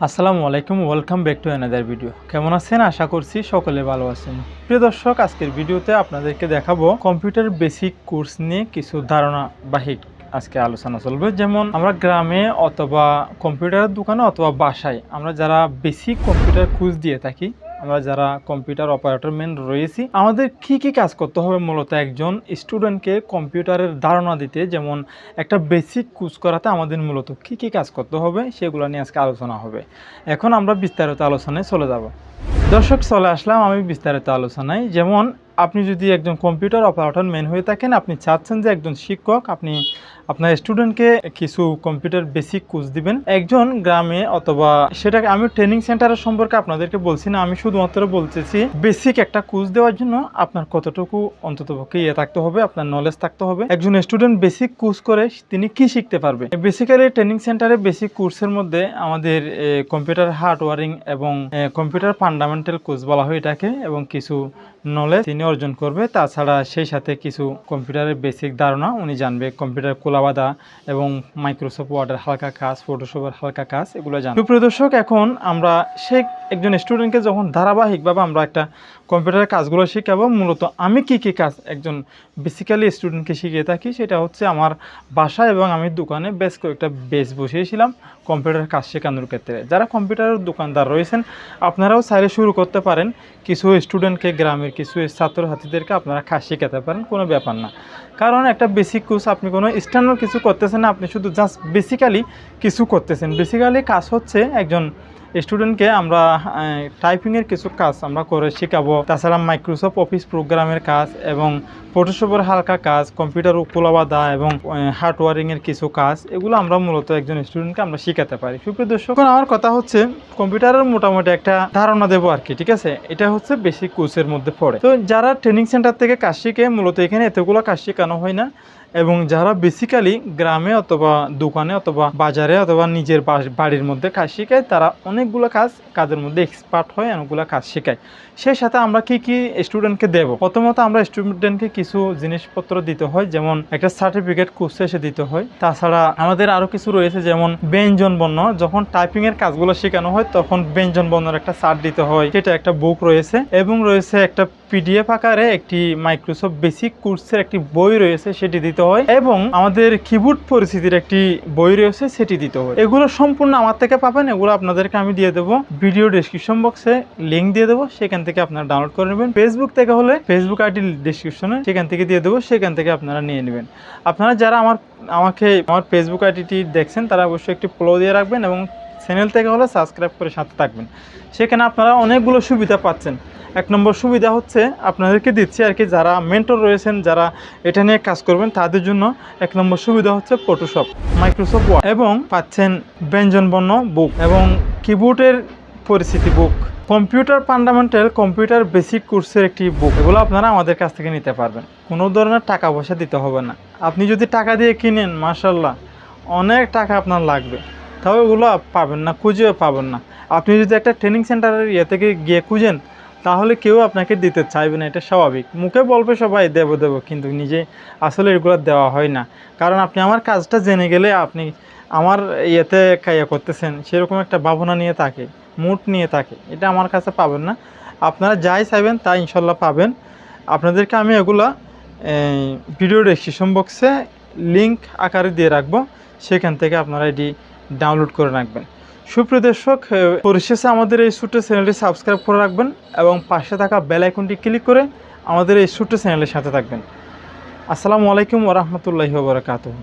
আসসালামু আলাইকুম welcome back to another video কেমন আছেন? আশা করছি সকলে ভালো আছেন। প্রিয় দর্শক, আজকের ভিডিওতে আপনাদেরকে দেখাবো কম্পিউটার বেসিক কোর্স নিয়ে কিছু ধারণা বাহিক আজকে আলোচনা চলবে। যেমন, আমরা গ্রামে অথবা কম্পিউটারের দোকানে অথবা বাসায় আমরা যারা বেসিক কম্পিউটার কোর্স দিয়ে থাকি আমরা যারা কম্পিউটার অপারেটর মেন রয়েছি, আমাদের কি কি কাজ করতে হবে মূলত একজন স্টুডেন্টকে কম্পিউটারের ধারণা দিতে? যেমন একটা বেসিক কোর্স করাতে আমাদের মূলত কি কি কাজ করতে হবে, সেগুলো নিয়ে আজকে আলোচনা হবে। এখন আমরা বিস্তারিত আলোচনায় চলে যাব। দর্শক, চলে আসলাম আমি বিস্তারিত আলোচনায়। যেমন, আপনি যদি একজন কম্পিউটার অপারেটর মেন হয়ে থাকেন, আপনি চাচ্ছেন যে একজন শিক্ষক, আপনি আপনার স্টুডেন্টকে কিছু কম্পিউটার বেসিক কোর্স দিবেন। একজন গ্রামে অথবা সেটাকে আমি ট্রেনিং সেন্টারের সম্পর্কে আপনাদেরকে বলছি না, আমি শুধুমাত্র বলতেছি বেসিক একটা কোর্স দেওয়ার জন্য আপনার কতটুকু অন্ততপক্ষে ইয়ে থাকতে হবে, আপনার নলেজ থাকতে হবে। একজন স্টুডেন্ট বেসিক কোর্স করে তিনি কি শিখতে পারবে? বেসিক্যালি ট্রেনিং সেন্টারে বেসিক কোর্সের মধ্যে আমাদের কম্পিউটার হার্ডওয়ারিং এবং কম্পিউটার ফান্ডামেন্টাল কোর্স বলা হয় এটাকে এবং কিছু নলেজ তিনি অর্জন করবে। তাছাড়া সেই সাথে কিছু কম্পিউটারের বেসিক ধারণা উনি জানবে কম্পিউটার কোলাবাদা এবং মাইক্রোসফট ওয়ার্ডের হালকা কাজ ফটোশপের হালকা কাজ, এগুলো জানি। প্রিয় দর্শক, এখন আমরা সে একজন স্টুডেন্টকে যখন ধারাবাহিকভাবে আমরা একটা কম্পিউটারের কাজগুলো শেখাবো। মূলত আমি কি কি কাজ একজন বেসিক্যালি স্টুডেন্টকে শিখিয়ে থাকি, সেটা হচ্ছে আমার বাসা এবং আমি দোকানে বেশ কয়েকটা বেস বসিয়েছিলাম কম্পিউটার কাজ শেখানোর ক্ষেত্রে। যারা কম্পিউটারের দোকানদার রয়েছেন, আপনারাও চাইলে শুরু করতে পারেন। কিছু স্টুডেন্টকে গ্রামের কিছু ছাত্রছাত্রীদেরকে আপনারা কাজ শেখাতে পারেন, কোনো ব্যাপার না। কারণ একটা বেসিক কোর্স আপনি কোনো স্ট্যান্ডার্ড কিছু করতেছেন না, আপনি শুধু জাস্ট বেসিক্যালি কিছু করতেছেন। বেসিক্যালি কাজ হচ্ছে একজন স্টুডেন্টকে আমরা টাইপিংয়ের কিছু কাজ আমরা করে শেখাবো। তাছাড়া মাইক্রোসফট অফিস প্রোগ্রামের কাজ এবং ফটোশপের হালকা কাজ কম্পিউটার উপলবাদা এবং হার্ডওয়ারিংয়ের কিছু কাজ, এগুলো আমরা মূলত একজন স্টুডেন্টকে আমরা শেখাতে পারি। সুপ্রিয় দর্শক আমার কথা হচ্ছে, কম্পিউটারের মোটামুটি একটা ধারণা দেবো আর কি, ঠিক আছে? এটা হচ্ছে বেসিক কোর্সের মধ্যে পড়ে। তো যারা ট্রেনিং সেন্টার থেকে কাজ শিখে, মূলত এখানে এতগুলো কাজ শেখানো হয় না। এবং যারা বেসিক্যালি গ্রামে অথবা দোকানে অথবা বাজারে অথবা নিজের বাড়ির মধ্যে কাজ শেখায়, তারা অনেকগুলো কাজ কাজের মধ্যে এক্সপার্ট হয় অনেকগুলো কাজ শেখায়। সেই সাথে আমরা কি কি স্টুডেন্টকে দেব? প্রথমত আমরা স্টুডেন্টকে কিছু জিনিসপত্র দিতে হয়, যেমন একটা সার্টিফিকেট কোর্স এসে দিতে হয়। তাছাড়া আমাদের আরও কিছু রয়েছে, যেমন ব্যঞ্জন বর্ণ। যখন টাইপিংয়ের কাজগুলো শেখানো হয়, তখন ব্যঞ্জন বর্ণের একটা সার্ট দিতে হয়। সেটা একটা বুক রয়েছে এবং রয়েছে একটা পিডিএফ আকারে একটি মাইক্রোসফট বেসিক কোর্সের একটি বই রয়েছে, সেটি দিতে হয় এবং আমাদের কিবোর্ড পরিস্থিতির একটি বই রয়েছে, সেটি দিতে হয়। এগুলো সম্পূর্ণ আমার থেকে পাবেন, এগুলো আপনাদেরকে আমি দিয়ে দেবো। ভিডিও ডিসক্রিপশন বক্সে লিঙ্ক দিয়ে দেবো, সেখান থেকে আপনারা ডাউনলোড করে নেবেন। ফেসবুক থেকে হলে ফেসবুক আইডি ডিসক্রিপশনে সেখান থেকে দিয়ে দেবো, সেখান থেকে আপনারা নিয়ে নেবেন। আপনারা যারা আমার, আমাকে, আমার ফেসবুক আইডিটি দেখছেন, তারা অবশ্যই একটি ফলো দিয়ে রাখবেন এবং চ্যানেল থেকে হলে সাবস্ক্রাইব করে সাথে থাকবেন। সেখানে আপনারা অনেকগুলো সুবিধা পাচ্ছেন। এক নম্বর সুবিধা হচ্ছে আপনাদেরকে দিচ্ছি আর কি, যারা মেন্টর রয়েছেন, যারা এটা নিয়ে কাজ করবেন, তাদের জন্য এক নম্বর সুবিধা হচ্ছে ফটোশপ মাইক্রোসফট ওয়ার্ড এবং পাচ্ছেন ব্যঞ্জন বর্ণ বুক এবং কিবোর্ডের পরিস্থিতি book computer fundamental computer basic কোর্সের একটি বুক এগুলো আপনারা আমাদের কাছ থেকে নিতে পারবেন। কোনো ধরনের টাকা পয়সা দিতে হবে না। আপনি যদি টাকা দিয়ে কিনেন মার্শাল্লাহ অনেক টাকা আপনার লাগবে। তাও এগুলো পাবেন না, খুঁজেও পাবেন না। আপনি যদি একটা ট্রেনিং সেন্টারের ইয়ে থেকে গিয়ে খুঁজেন, তাহলে কেউ আপনাকে দিতে চাইবে না, এটা স্বাভাবিক। মুখে বলবে সবাই, দেব দেব, কিন্তু নিজে আসলে এগুলো দেওয়া হয় না। কারণ আপনি আমার কাজটা জেনে গেলে আপনি আমার ইয়েতে ইয়ে করতেছেন, সেরকম একটা ভাবনা নিয়ে থাকে মুড নিয়ে থাকে। এটা আমার কাছে পাবেন না। আপনারা যাই চাইবেন, তাই ইনশাল্লাহ পাবেন। আপনাদেরকে আমি এগুলা ভিডিও ডেসক্রিপশন বক্সে লিঙ্ক আকারে দিয়ে রাখব। সেখান থেকে আপনারা এটি ডাউনলোড করে রাখবেন। সুপ্রিয় দর্শক পরিশেষে আমাদের এই ছোট্ট চ্যানেলটি সাবস্ক্রাইব করে রাখবেন এবং পাশে থাকা বেল আইকনটি ক্লিক করে আমাদের এই ছোট্ট চ্যানেলের সাথে থাকবেন। আসসালামু আলাইকুম ওরহমতুল্লাহি ওবরাকাতুহ